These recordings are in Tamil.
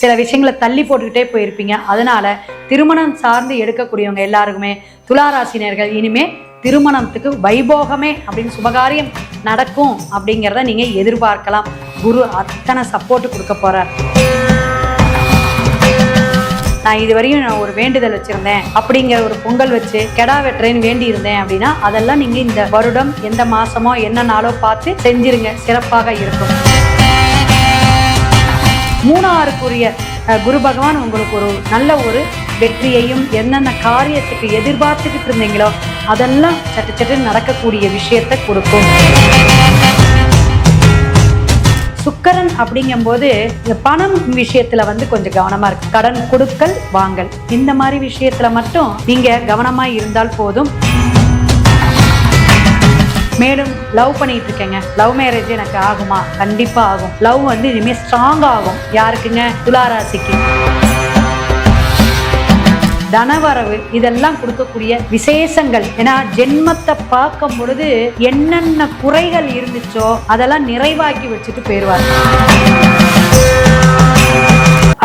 சில விஷயங்களை தள்ளி போட்டுக்கிட்டே போயிருப்பீங்க. அதனால திருமணம் சார்ந்து எடுக்கக்கூடியவங்க எல்லாருக்குமே துளாராசினியர்கள் இனிமே திருமணத்துக்கு வைபோகமே அப்படின்னு சுபகாரியம் நடக்கும் அப்படிங்கிறத நீங்க எதிர்பார்க்கலாம். குரு அத்தனை சப்போர்ட் கொடுக்க போறார். நான் இதுவரையும் நான் ஒரு வேண்டுதல் வச்சிருந்தேன். அப்படிங்கிற ஒரு பொங்கல் வச்சு கெடா வெட்டுறேன்னு வேண்டி இருந்தேன் அப்படின்னா அதெல்லாம் நீங்க இந்த வருடம் எந்த மாசமோ என்ன நாளோ பார்த்து செஞ்சிருங்க. சிறப்பாக இருக்கும். மூணாறுக்குரிய குரு பகவான் உங்களுக்கு ஒரு நல்ல ஒரு வெற்றியையும் என்னென்ன காரியத்துக்கு எதிர்பார்த்துக்கிட்டு இருந்தீங்களோ அதெல்லாம் சட்டு சட்டு நடக்கக்கூடிய விஷயத்தை கொடுக்கும். சுக்கரன் அப்படிங்கும்போது இந்த பணம் விஷயத்துல வந்து கொஞ்சம் கவனமா இருக்கு. கடன் கொடுக்கல் வாங்கல். இந்த மாதிரி விஷயத்துல மட்டும் நீங்க கவனமா இருந்தால் போதும். மேலும் லவ் பண்ணிட்டு இருக்கேங்க லவ் மேரேஜ் எனக்கு ஆகுமா? கண்டிப்பா ஆகும். லவ் வந்து இனிமே ஸ்ட்ராங் ஆகும். யாருக்குங்க? துளாராசிக்கு. தனவரவு இதெல்லாம் கொடுக்கக்கூடிய விசேஷங்கள். ஏன்னா ஜென்மத்தை பார்க்கும் பொழுது என்னென்ன குறைகள் இருந்துச்சோ அதெல்லாம் நிறைவாக்கி வச்சுட்டு போயிடுவார்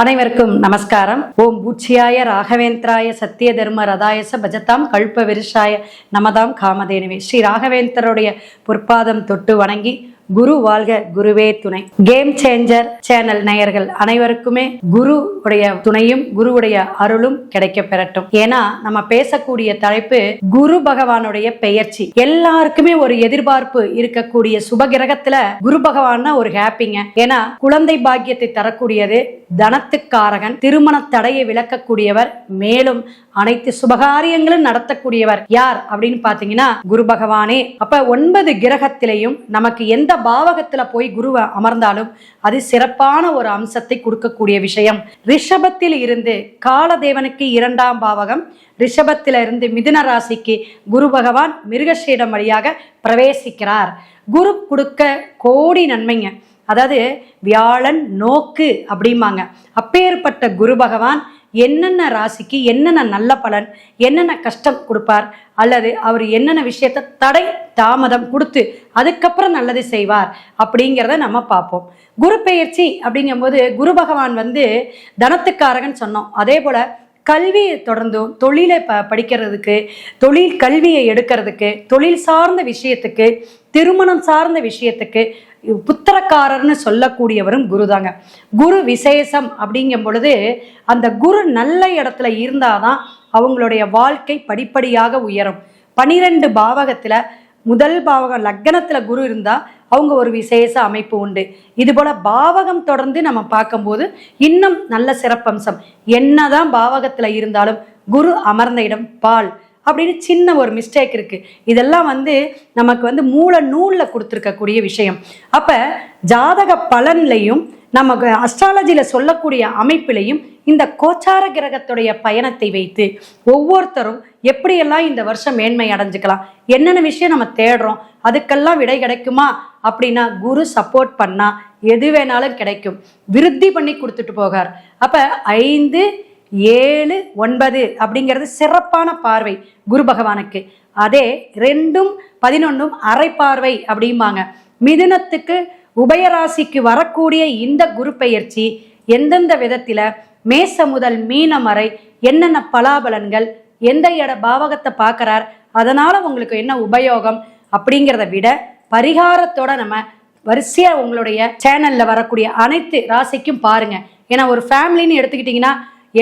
அனைவருக்கும் நமஸ்காரம். ஓம் பூச்சியாய ராகவேந்திராய சத்திய தர்ம ரதாயச பஜதாம் கல்ப விருஷாய நமதாம் காமதேனுவே. ஸ்ரீ ராகவேந்தருடைய பொற்பாதம் தொட்டு வணங்கி குரு வாழ்க குருவே துணை. கேம் சேஞ்சர் சேனல் நேயர்கள் அனைவருக்குமே குரு உடைய துணையும் குருவுடைய அருளும் கிடைக்க பெறட்டும். ஏன்னா நம்ம பேசக்கூடிய தலைப்பு குரு பகவானுடைய பெயர்ச்சி. எல்லாருக்குமே ஒரு எதிர்பார்ப்பு இருக்கக்கூடிய சுபகிரகத்துல குரு பகவான் ஒரு ஹாப்பிங்க. ஏன்னா குழந்தை பாக்கியத்தை தரக்கூடியது தனத்துக்காரகன் திருமண தடையை விளக்கக்கூடியவர் மேலும் அனைத்து சுபகாரியங்களும் நடத்தக்கூடியவர் யார் அப்படின்னு பாத்தீங்கன்னா குரு பகவானே. அப்ப ஒன்பது கிரகத்திலையும் நமக்கு எந்த பாவகத்துல போய் குரு அமர்ந்தாலும் அது சிறப்பான ஒரு அம்சத்தை கொடுக்கக்கூடிய விஷயம். ரிஷபத்தில் இருந்து காலதேவனுக்கு இரண்டாம் பாவகம் ரிஷபத்தில இருந்து மிதுன ராசிக்கு குரு பகவான் மிருகஷீடம் வழியாக பிரவேசிக்கிறார். குரு கொடுக்க கோடி நன்மைங்க. அதாவது வியாழன் நோக்கு அப்படிம்பாங்க. அப்பேற்பட்ட குரு பகவான் என்னென்ன ராசிக்கு என்னென்ன நல்ல பலன் என்னென்ன கஷ்டம் கொடுப்பார் அல்லது அவர் என்னென்ன விஷயத்த தடை தாமதம் கொடுத்து அதுக்கப்புறம் நல்லது செய்வார் அப்படிங்கிறத நம்ம பார்ப்போம். குரு பெயர்ச்சி அப்படிங்கும்போது குரு பகவான் வந்து தனத்துக்காரகன் சொன்னோம். அதே போல கல்வியை தொடர்ந்தும் தொழிலை ப படிக்கிறதுக்கு தொழில் கல்வியை எடுக்கிறதுக்கு தொழில் சார்ந்த விஷயத்துக்கு திருமணம் சார்ந்த விஷயத்துக்கு புத்திரக்காரர்னு சொல்லக்கூடியவரும் குரு தாங்க குரு விசேஷம் அப்படிங்கும் பொழுது அந்த குரு நல்ல இடத்துல இருந்தாதான் அவங்களுடைய வாழ்க்கை படிப்படியாக உயரும். பனிரெண்டு பாவகத்துல முதல் பாவகம் லக்னத்துல குரு இருந்தா அவங்க ஒரு விசேஷ அமைப்பு உண்டு. இது போல பாவகம் தொடர்ந்து நம்ம பார்க்கும்போது இன்னும் நல்ல சிறப்பம்சம். என்னதான் பாவகத்துல இருந்தாலும் குரு அமர்ந்த இடம் பால். அப்படின்னு சின்ன ஒரு மிஸ்டேக் இருக்குது இதெல்லாம் வந்து நமக்கு வந்து மூல நூலில் கொடுத்துருக்கக்கூடிய விஷயம். அப்போ ஜாதக பலன்லையும் நமக்கு அஸ்ட்ராலஜியில் சொல்லக்கூடிய அமைப்பிலையும் இந்த கோச்சார கிரகத்துடைய பயணத்தை வைத்து ஒவ்வொருத்தரும் எப்படியெல்லாம் இந்த வருஷம் மேன்மை அடைஞ்சுக்கலாம் என்னென்ன விஷயம் நம்ம தேடுறோம் அதுக்கெல்லாம் விடை கிடைக்குமா அப்படின்னா குரு சப்போர்ட் பண்ணால் எது வேணாலும் கிடைக்கும். விருத்தி பண்ணி கொடுத்துட்டு போகார். அப்போ ஐந்து ஏழு ஒன்பது அப்படிங்கிறது சிறப்பான பார்வை குரு பகவானுக்கு. அதே ரெண்டும் பதினொன்றும் அரை பார்வை அப்படிம்பாங்க. மிதுனத்துக்கு உபயராசிக்கு வரக்கூடிய இந்த குரு பெயர்ச்சி எந்தெந்த விதத்தில்? மேச முதல் மீனம் வரை என்னென்ன பலாபலன்கள்? எந்த இட பாவகத்தை பார்க்குறார்? அதனால் உங்களுக்கு என்ன உபயோகம்? அப்படிங்கிறத விட பரிகாரத்தோட நம்ம வரிசையாக உங்களுடைய சேனலில் வரக்கூடிய அனைத்து ராசிக்கும் பாருங்கள் ஏன்னா ஒரு ஃபேமிலின்னு எடுத்துக்கிட்டிங்கன்னா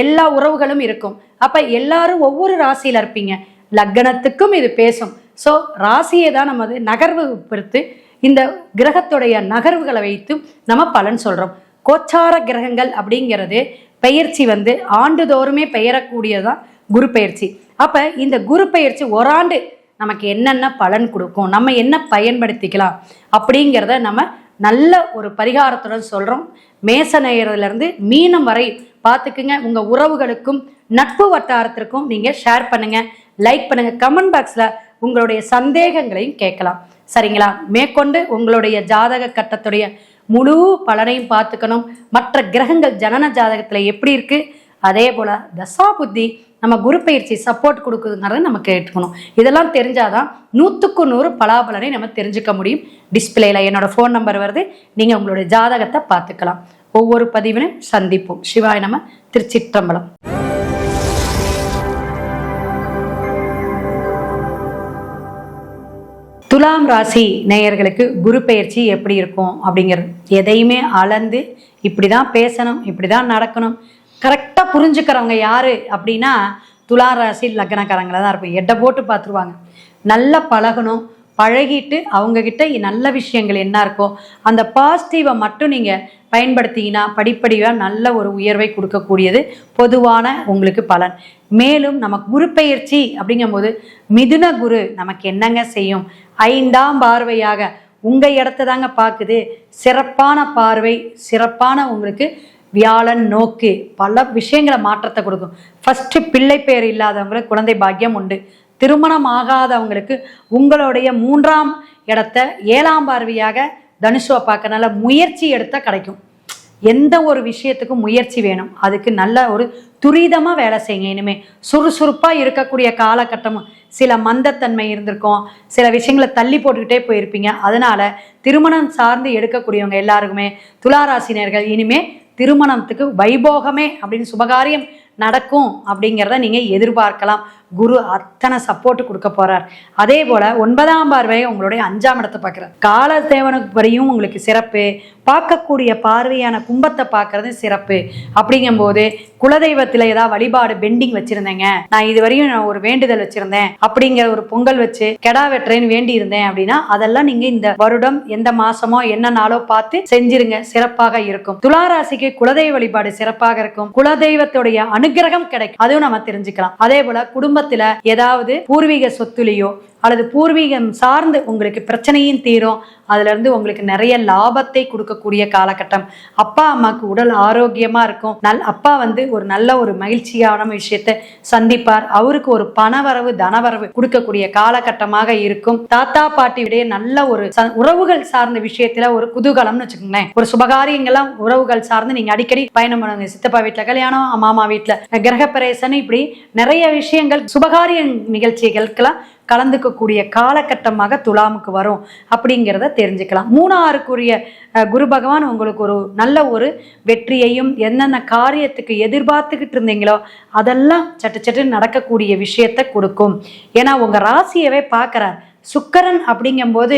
எல்லா உறவுகளும் இருக்கும். அப்ப எல்லாரும் ஒவ்வொரு ராசியில இருப்பீங்க. லக்னத்துக்கும் இது பேசும். ஸோ ராசியை தான் நம்ம அது நகர்வு பொறுத்து இந்த கிரகத்துடைய நகர்வுகளை வைத்து நம்ம பலன் சொல்றோம். கோச்சார கிரகங்கள் அப்படிங்கிறது பெயர்ச்சி வந்து ஆண்டுதோறுமே பெயரக்கூடியதான் குரு பெயர்ச்சி அப்ப இந்த குரு பெயர்ச்சி ஓராண்டு நமக்கு என்னென்ன பலன் கொடுக்கும் நம்ம என்ன பயன்படுத்திக்கலாம் அப்படிங்கிறத நம்ம நல்ல ஒரு பரிகாரத்துடன் சொல்றோம். மேச நேயர்லேருந்து மீனம் வரை பார்த்துக்குங்க. உங்கள் உறவுகளுக்கும் நட்பு வட்டாரத்திற்கும் நீங்கள் ஷேர் பண்ணுங்கள் லைக் பண்ணுங்கள் கமெண்ட் பாக்ஸில் உங்களுடைய சந்தேகங்களையும் கேட்கலாம். சரிங்களா? மேற்கொண்டு உங்களுடைய ஜாதக கட்டத்துடைய முழு பலனையும் பார்த்துக்கணும். மற்ற கிரகங்கள் ஜனன ஜாதகத்தில் எப்படி இருக்குது அதே போல தசா புத்தி நம்ம குரு பயிற்சி சப்போர்ட் கொடுக்குதுங்கிறத நம்ம கேட்டுக்கணும். இதெல்லாம் தெரிஞ்சாதான் நூற்றுக்கு நூறு பலாபலனை நம்ம தெரிஞ்சுக்க முடியும். டிஸ்பிளேல என்னோட ஃபோன் நம்பர் வருது. நீங்கள் உங்களுடைய ஜாதகத்தை பார்த்துக்கலாம். ஒவ்வொரு பதிவிலும் சந்திப்போம். சிவாய் நம்ம திருச்சிற்றம்பலம். துலாம் ராசி நேயர்களுக்கு குரு பெயர்ச்சி எப்படி இருக்கும் அப்படிங்கிறது? எதையுமே அளந்து இப்படி தான் பேசணும் இப்படி தான் நடக்கணும். கரெக்ட் புரிஞ்சுக்கிறவங்க யாரு அப்படின்னா துலா ராசி லக்னக்காரங்கள தான் இருப்போம் எட்டை போட்டு பார்த்துருவாங்க. நல்லா பழகணும். பழகிட்டு அவங்கக்கிட்ட நல்ல விஷயங்கள் என்ன இருக்கோ அந்த பாசிட்டிவை மட்டும் நீங்கள் பயன்படுத்திங்கன்னா படிப்படியாக நல்ல ஒரு உயர்வை கொடுக்கக்கூடியது பொதுவான உங்களுக்கு பலன். மேலும் நம்ம குரு பயிற்சி அப்படிங்கும்போது மிதுன குரு நமக்கு என்னங்க செய்யும்? ஐந்தாம் பார்வையாக உங்கள் இடத்த தாங்க பார்க்குது. சிறப்பான பார்வை சிறப்பான உங்களுக்கு வியாழன் நோக்கு பல விஷயங்களை மாற்றத்தை கொடுக்கும். ஃபஸ்ட்டு பிள்ளை பேர் இல்லாதவங்களுக்கு குழந்தை பாக்கியம் உண்டு. திருமணம் ஆகாதவங்களுக்கு உங்களுடைய மூன்றாம் இடத்த ஏழாம் பார்வையாக தனுஷுவை பார்க்கறனால முயற்சி எடுத்தால் கிடைக்கும். எந்த ஒரு விஷயத்துக்கும் முயற்சி வேணும். அதுக்கு நல்ல ஒரு துரிதமாக வேலை செய்யுங்க இனிமே. சுறுசுறுப்பாக இருக்கக்கூடிய காலகட்டமும் சில மந்தத்தன்மை இருந்திருக்கும். சில விஷயங்களை தள்ளி போட்டுக்கிட்டே போயிருப்பீங்க. அதனால் திருமணம் சார்ந்து எடுக்கக்கூடியவங்க எல்லாருக்குமே துளாராசினியர்கள் இனிமே திருமணத்துக்கு வைபோகமே அப்படின்னு சுபகாரியம் நடக்கும் அப்படிங்கிறத நீங்கள் எதிர்பார்க்கலாம். குரு அத்தனை சப்போர்ட் கொடுக்க போகிறார் அதே போல் ஒன்பதாம் பார்வையை உங்களுடைய அஞ்சாம் இடத்தை பார்க்குறார். கால தேவனுக்கு உங்களுக்கு சிறப்பு. பார்க்கக்கூடிய பார்வையான கும்பத்தை பார்க்கறது சிறப்பு. அப்படிங்கும்போது குலதெய்வத்தில் ஏதாவது வழிபாடு பெண்டிங் வச்சுருந்தேங்க. நான் இது வரையும் நான் ஒரு வேண்டுதல் வச்சுருந்தேன். அப்படிங்கிற ஒரு பொங்கல் வச்சு கெடா வெட்டுறேன்னு வேண்டி இருந்தேன் அப்படின்னா அதெல்லாம் நீங்கள் இந்த வருடம் எந்த மாசமோ என்ன நாளோ பார்த்து செஞ்சிருங்க. சிறப்பாக இருக்கும். துளாராசிக்கு குலதெய்வ வழிபாடு சிறப்பாக இருக்கும். குலதெய்வத்துடைய அனுகிரகம் கிடைக்கும். அதுவும் நம்ம தெரிஞ்சுக்கலாம். அதே போல குடும்பத்துல ஏதாவது பூர்வீக சொத்துலையோ அல்லது பூர்வீகம் சார்ந்து உங்களுக்கு பிரச்சனையும் தீரும். அதுல இருந்து உங்களுக்கு நிறைய லாபத்தை கொடுக்கக்கூடிய காலகட்டம். அப்பா அம்மாவுக்கு உடல் ஆரோக்கியமா இருக்கும். நல் அப்பா வந்து ஒரு நல்ல ஒரு மகிழ்ச்சியான விஷயத்தை சந்திப்பார். அவருக்கு ஒரு பணவரவு தனவரவு கொடுக்கக்கூடிய காலகட்டமாக இருக்கும். தாத்தா பாட்டியுடைய நல்ல ஒரு உறவுகள் சார்ந்த விஷயத்துல ஒரு குதூகலம்னு வச்சுக்கோங்களேன். ஒரு சுபகாரியங்கள்லாம் உறவுகள் சார்ந்து நீங்க அடிக்கடி பயணம் பண்ணுங்க. சித்தப்பா வீட்டுல கல்யாணம் மாமா வீட்டுல கிரகப்பிரேசன் இப்படி நிறைய விஷயங்கள் சுபகாரிய நிகழ்ச்சிகளுக்கெல்லாம் கலந்துக்கக்கூடிய காலகட்டமாக துலாமுக்கு வரும் அப்படிங்கிறத தெரிஞ்சுக்கலாம். மூணாறுக்குரிய குரு பகவான் உங்களுக்கு ஒரு நல்ல ஒரு வெற்றியையும் என்னென்ன காரியத்துக்கு எதிர்பார்த்துக்கிட்டு இருந்தீங்களோ அதெல்லாம் சட்டு சட்டு நடக்கக்கூடிய விஷயத்தை கொடுக்கும். ஏன்னா உங்கள் ராசியவே பார்க்கறார். சுக்கரன் அப்படிங்கும்போது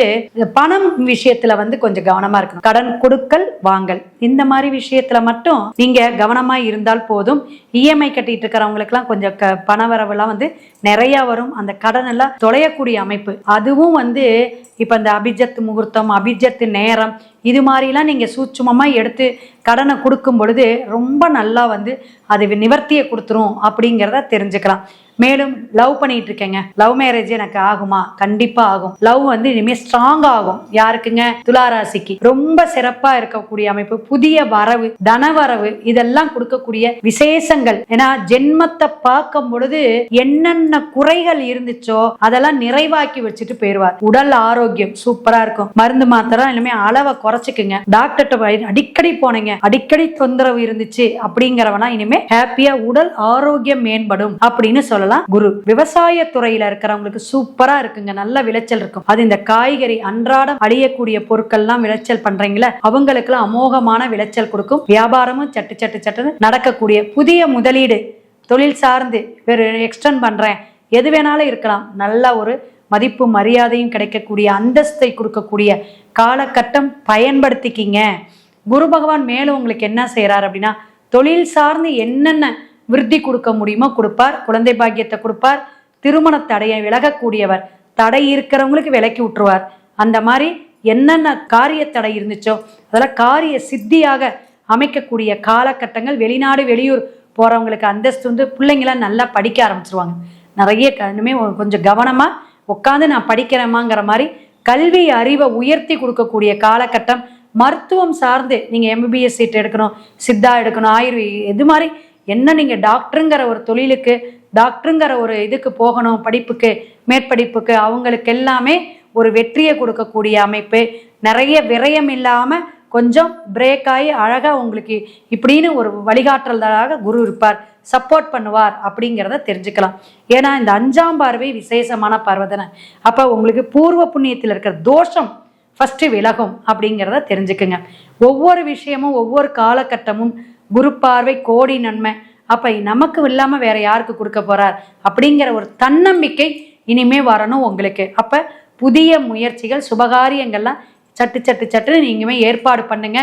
பணம் விஷயத்துல வந்து கொஞ்சம் கவனமா இருக்கணும். கடன் கொடுக்கல் வாங்கல். இந்த மாதிரி விஷயத்துல மட்டும் நீங்க கவனமா இருந்தால் போதும். இஎம்ஐ கட்டிட்டு இருக்கிறவங்களுக்குலாம் கொஞ்சம் க பண வரவுலாம் வந்து நிறைய வரும். அந்த கடன் எல்லாம் தொலையக்கூடிய அமைப்பு. அதுவும் வந்து இப்போ இந்த அபிஜத் முகூர்த்தம் அபிஜத் நேரம் இது மாதிரிலாம் நீங்கள் சூட்சமமாக எடுத்து கடனை கொடுக்கும் பொழுது ரொம்ப நல்லா வந்து அது நிவர்த்தியை கொடுத்துரும் அப்படிங்கிறத தெரிஞ்சுக்கலாம். மேலும் லவ் பண்ணிட்டு இருக்கேங்க லவ் மேரேஜ் எனக்கு ஆகுமா? கண்டிப்பா ஆகும். லவ் வந்து இனிமே ஸ்ட்ராங் ஆகும். யாருக்குங்க? துளாராசிக்கு. ரொம்ப சிறப்பா இருக்கக்கூடிய அமைப்பு புதிய வரவு தனவரவு இதெல்லாம் கொடுக்கக்கூடிய விசேஷங்கள். ஏன்னா ஜென்மத்தை பார்க்கும் பொழுது என்னென்ன குறைகள் இருந்துச்சோ அதெல்லாம் நிறைவாக்கி வச்சுட்டு போயிடுவார் உடல் ஆரோக்கியம் சூப்பரா இருக்கும். மருந்து மாத்திரம் இனிமே அளவை குறைச்சிக்குங்க. டாக்டர்கிட்ட அடிக்கடி போனீங்க. அடிக்கடி தொந்தரவு இருந்துச்சு அப்படிங்கிறவனா இனிமே ஹாப்பியா உடல் ஆரோக்கியம் மேம்படும் அப்படின்னு சொல்லலாம். குரு விவசாய துறையில இருக்கிறவங்களுக்கு சூப்பரா இருக்குங்க. நல்ல விளைச்சல் இருக்கும். அது இந்த காய்கறி அன்றாடம் அழியக்கூடிய பொருட்கள்லாம் விளைச்சல் பண்றீங்களா அவங்களுக்கு அமோகமான விளைச்சல் கொடுக்கும். வியாபாரமும் சட்டு சட்டு சட்டுன்னு நடக்கக்கூடிய புதிய முதலீடு தொழில் சார்ந்து வேறு எக்ஸ்டெண்ட் பண்றேன். எது வேணாலும் இருக்கலாம். நல்ல ஒரு மதிப்பு மரியாதையும் கிடைக்கக்கூடிய அந்தஸ்தை கொடுக்கக்கூடிய காலகட்டம் பயன்படுத்திக்கிங்க. குரு பகவான் மேலும் உங்களுக்கு என்ன செய்யறாரு அப்படின்னா தொழில் சார்ந்து என்னென்ன விருத்தி கொடுக்க முடியுமோ கொடுப்பார். குழந்தை பாக்கியத்தை கொடுப்பார். திருமண தடையை விலகக்கூடியவர். தடை இருக்கிறவங்களுக்கு விலக்கி விட்டுருவார். அந்த மாதிரி என்னென்ன காரிய தடை இருந்துச்சோ அதெல்லாம் காரிய சித்தியாக அமைக்கக்கூடிய காலகட்டங்கள் வெளிநாடு வெளியூர் போறவங்களுக்கு அந்தஸ்து வந்து பிள்ளைங்களாம் நல்லா படிக்க ஆரம்பிச்சிருவாங்க. நிறைய க- இனிமே கொஞ்சம் கவனமா உட்காந்து நான் படிக்கிறேமாங்கிற மாதிரி கல்வி அறிவை உயர்த்தி கொடுக்கக்கூடிய காலகட்டம் மருத்துவம் சார்ந்து நீங்க எம்பிபிஎஸ் சீட் எடுக்கணும் சித்தா எடுக்கணும் ஆயுர்வே எது மாதிரி என்ன நீங்கள் டாக்டருங்கிற ஒரு தொழிலுக்கு டாக்டருங்கிற ஒரு இதுக்கு போகணும் படிப்புக்கு மேற்படிப்புக்கு அவங்களுக்கு எல்லாமே ஒரு வெற்றியை கொடுக்கக்கூடிய அமைப்பு. நிறைய விரயம் இல்லாமல் கொஞ்சம் பிரேக் ஆகி அழகாக உங்களுக்கு இப்படின்னு ஒரு வழிகாட்டுறதாக குரு இருப்பார். சப்போர்ட் பண்ணுவார் அப்படிங்கிறத தெரிஞ்சுக்கலாம். ஏன்னா இந்த அஞ்சாம் பார்வை விசேஷமான பார்வை தானே? அப்போ உங்களுக்கு பூர்வ புண்ணியத்தில் இருக்கிற தோஷம் ஃபஸ்ட்டு விலகும் அப்படிங்கிறத தெரிஞ்சுக்குங்க. ஒவ்வொரு விஷயமும் ஒவ்வொரு காலகட்டமும் குரு பார்வை கோடி நன்மை. அப்போ நமக்கு இல்லாமல் வேற யாருக்கு கொடுக்க போறார்? அப்படிங்கிற ஒரு தன்னம்பிக்கை இனிமே வரணும் உங்களுக்கு. அப்போ புதிய முயற்சிகள் சுபகாரியங்கள்லாம் சட்டு சட்டு சட்டுன்னு நீங்களுமே ஏற்பாடு பண்ணுங்க.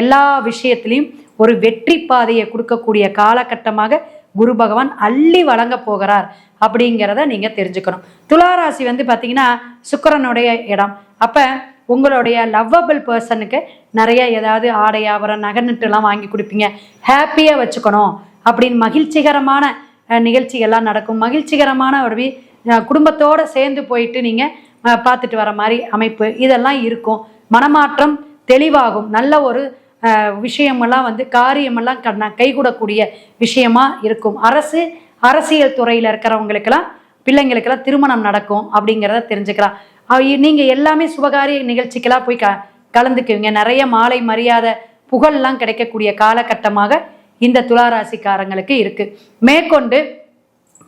எல்லா விஷயத்திலையும் ஒரு வெற்றி பாதையை கொடுக்கக்கூடிய காலகட்டமாக குரு பகவான் அள்ளி வழங்க போகிறார் அப்படிங்கிறத நீங்க தெரிஞ்சுக்கணும். துளாராசி வந்து பார்த்தீங்கன்னா சுக்கிரனுடைய இடம். அப்போ உங்களுடைய லவ்வபிள் பர்சனுக்கு நிறைய ஏதாவது ஆடை ஆபரம் நகைநட்டுலாம் வாங்கி கொடுப்பீங்க. ஹாப்பியாக வச்சுக்கணும். அப்படின்னு மகிழ்ச்சிகரமான நிகழ்ச்சிகள்லாம் நடக்கும். மகிழ்ச்சிகரமான ஒரு குடும்பத்தோடு சேர்ந்து போயிட்டு நீங்கள் பார்த்துட்டு வர மாதிரி அமைப்பு இதெல்லாம் இருக்கும். மனமாற்றம் தெளிவாகும். நல்ல ஒரு விஷயமெல்லாம் வந்து காரியமெல்லாம் கண்ண- கைகூடக்கூடிய விஷயமா இருக்கும். அரசு அரசியல் துறையில் இருக்கிறவங்களுக்கெல்லாம் பிள்ளைங்களுக்கெல்லாம் திருமணம் நடக்கும் அப்படிங்கிறத தெரிஞ்சுக்கலாம். நீங்கள் எல்லாமே சுபகாரிய நிகழ்ச்சிக்கெல்லாம் போய் க கலந்துக்குவீங்க. நிறைய மாலை மரியாதை புகழ்லாம் கிடைக்கக்கூடிய காலகட்டமாக இந்த துளாராசிக்காரங்களுக்கு இருக்குது மேற்கொண்டு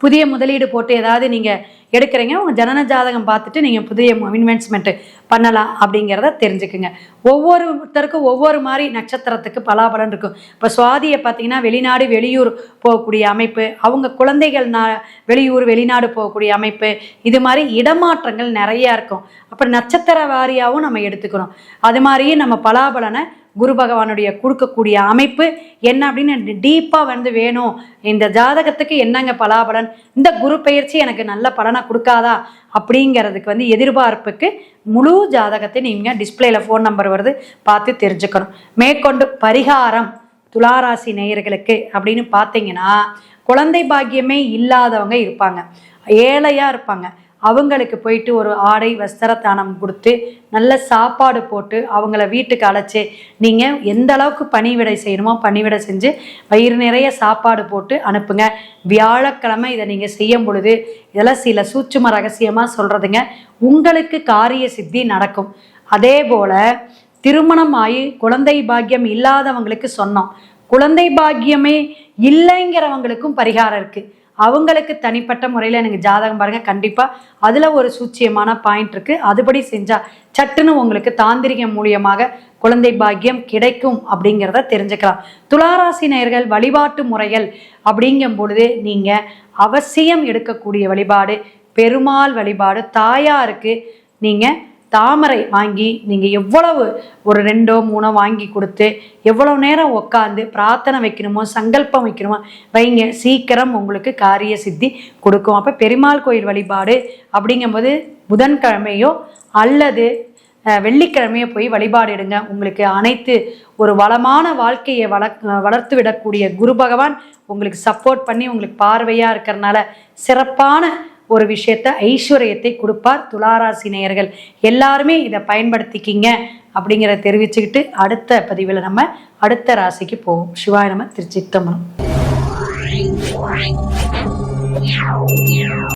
புதிய முதலீடு போட்டு ஏதாவது நீங்கள் எடுக்கிறீங்க உங்கள் ஜனன ஜாதகம் பார்த்துட்டு நீங்கள் புதிய இன்வெஸ்ட்மெண்ட்டு பண்ணலாம் அப்படிங்கிறத தெரிஞ்சுக்குங்க. ஒவ்வொருத்தருக்கும் ஒவ்வொரு மாதிரி நட்சத்திரத்துக்கு பலாபலன் இருக்கும். இப்போ சுவாதியை பார்த்தீங்கன்னா வெளிநாடு வெளியூர் போகக்கூடிய அமைப்பு அவங்க குழந்தைகள் நா வெளியூர் வெளிநாடு போகக்கூடிய அமைப்பு இது மாதிரி இடமாற்றங்கள் நிறையா இருக்கும். அப்போ நட்சத்திர வாரியாகவும் நம்ம எடுத்துக்கணும். அது மாதிரியே நம்ம பலாபலனை குரு பகவானுடைய கொடுக்கக்கூடிய அமைப்பு என்ன அப்படின்னு டீப்பாக வந்து வேணும். இந்த ஜாதகத்துக்கு என்னங்க பலாபலன்? இந்த குரு பயிற்சி எனக்கு நல்ல பலனை கொடுக்காதா? அப்படிங்கிறதுக்கு வந்து எதிர்பார்ப்புக்கு முழு ஜாதகத்தை நீங்கள் டிஸ்பிளேல ஃபோன் நம்பர் வருது. பார்த்து தெரிஞ்சுக்கணும். மேற்கொண்டு பரிகாரம் துளாராசி நேயர்களுக்கு அப்படின்னு பார்த்தீங்கன்னா குழந்தை பாக்கியமே இல்லாதவங்க இருப்பாங்க. ஏழையாக இருப்பாங்க. அவங்களுக்கு போயிட்டு ஒரு ஆடை வஸ்திரத்தானம் கொடுத்து நல்ல சாப்பாடு போட்டு அவங்கள வீட்டுக்கு அழைச்சி நீங்கள் எந்த அளவுக்கு பணிவிடை செய்யணுமோ பணிவிடை செஞ்சு வயிறு நிறைய சாப்பாடு போட்டு அனுப்புங்க. வியாழக்கிழமை இதை நீங்கள் செய்யும் பொழுது இதெல்லாம் சில சூட்சும ரகசியமாக சொல்கிறதுங்க உங்களுக்கு காரிய சித்தி நடக்கும். அதே போல் திருமணம் ஆகி குழந்தை பாக்கியம் இல்லாதவங்களுக்கு சொன்னோம். குழந்தை பாக்கியமே இல்லைங்கிறவங்களுக்கும் பரிகாரம் இருக்குது அவங்களுக்கு தனிப்பட்ட முறையில் எனக்கு ஜாதகம் பாருங்க. கண்டிப்பாக அதில் ஒரு சூட்சியமான பாயிண்ட் இருக்குது அதுபடி செஞ்சால் சட்டுன்னு உங்களுக்கு தாந்திரிகம் மூலியமாக குழந்தை பாக்கியம் கிடைக்கும் அப்படிங்கிறத தெரிஞ்சுக்கலாம். துளாராசி நேயர்கள் வழிபாட்டு முறைகள் அப்படிங்கும் பொழுது நீங்கள் அவசியம் எடுக்கக்கூடிய வழிபாடு பெருமாள் வழிபாடு தாயாருக்கு நீங்கள் தாமரை வாங்கி நீங்கள் எவ்வளவு ஒரு ரெண்டோ மூணோ வாங்கி கொடுத்து எவ்வளோ நேரம் உட்காந்து பிரார்த்தனை வைக்கணுமோ சங்கல்பம் வைக்கணுமோ வைங்க. சீக்கிரம் உங்களுக்கு காரிய சித்தி கொடுக்கும். அப்போ பெருமாள் கோயில் வழிபாடு அப்படிங்கும்போது புதன்கிழமையோ அல்லது வெள்ளிக்கிழமையை வெள்ளிக்கிழமையோ போய் வழிபாடு எடுங்க. உங்களுக்கு அனைத்து ஒரு வளமான வாழ்க்கையை வள வளர்த்து விடக்கூடிய குரு பகவான் உங்களுக்கு சப்போர்ட் பண்ணி உங்களுக்கு பார்வையாக இருக்கிறனால சிறப்பான ஒரு விஷயத்த ஐஸ்வர்யத்தை கொடுப்பார் துளாராசி நேயர்கள் எல்லாருமே இதை பயன்படுத்திக்கிங்க அப்படிங்கிறத தெரிவிச்சுக்கிட்டு அடுத்த பதிவில் நம்ம அடுத்த ராசிக்கு போவோம். சிவாய நம்ம திருச்சித்தம்பரம்.